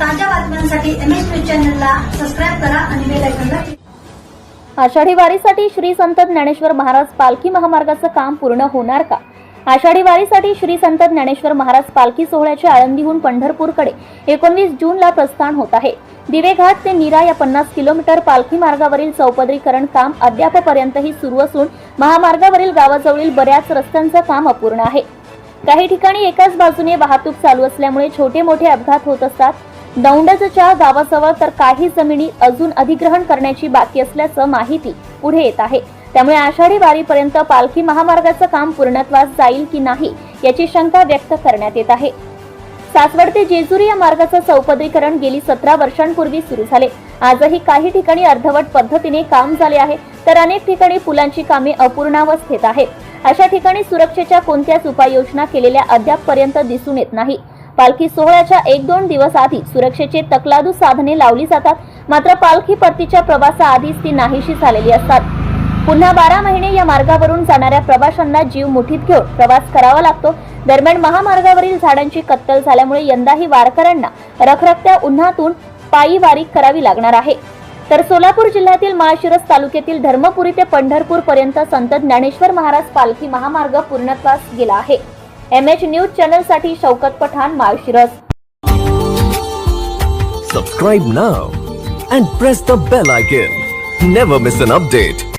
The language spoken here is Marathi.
ताज्या बातम्यांसाठी एम एस न्यूज चॅनलला सबस्क्राईब करा आणि बेल आयकॉनला आषाढी वारीसाठी श्री संत ज्ञानेश्वर महाराज पालखी महामार्गाचं काम पूर्ण होणार का? आषाढी वारीसाठी श्री संत ज्ञानेश्वर महाराज पालखी सोहळ्याच्या आळंदीहून पंढरपूरकडे एकोणवीस जूनला प्रस्थान होत आहे. दिवेघाट ते नीरा या पन्नास किलोमीटर पालखी मार्गावरील चौपदरीकरण काम अद्यापपर्यंतही सुरू असून महामार्गावरील गावाजवळील बऱ्याच रस्त्यांचं काम अपूर्ण आहे. काही ठिकाणी एकाच बाजूने वाहतूक चालू असल्यामुळे छोटे मोठे अपघात होत असतात. दौंडजच्या गावाजवळ तर काही जमिनी अजून अधिग्रहण करण्याची बाकी असल्याचं माहिती पुढे येत आहे. त्यामुळे आषाढी वारीपर्यंत पालखी महामार्गाचं काम पूर्णत्वास जाईल की नाही याची शंका व्यक्त करण्यात येत आहे. सासवड ते जेजुरी या मार्गाचं चौपदरीकरण गेली सतरा वर्षांपूर्वी सुरू झाले. आजही काही ठिकाणी अर्धवट पद्धतीने काम झाले आहे तर अनेक ठिकाणी पुलांची कामे अपूर्णावस्थेत आहेत. अशा ठिकाणी सुरक्षेच्या कोणत्याच उपाययोजना केलेल्या अद्यापपर्यंत दिसून येत नाही. पालखी सोहळ्याच्या एक दोन दिवस आधी सुरक्षेचे तकलादू साधने लावली जातात. मात्र पालखी परतीच्या प्रवासाआधीच ती नाहीशी झालेली असतात. पुन्हा बारा महिने या मार्गावरून जाणाऱ्या प्रवाशांना जीव मुठीत घेऊन प्रवास करावा लागतो. दरम्यान महामार्गावरील झाडांची कत्तल झाल्यामुळे यंदाही वारकऱ्यांना रखरखत्या उन्हातून पायी वारी करावी लागणार आहे. तर सोलापूर जिल्ह्यातील माळशिरस तालुक्यातील धर्मपुरी ते पंढरपूर पर्यंत संत ज्ञानेश्वर महाराज पालखी महामार्ग पूर्णत्वास गेला आहे. M H news चॅनलसाठी Shaukat Pathan Malshiras Subscribe now and press the bell icon. Never miss an update.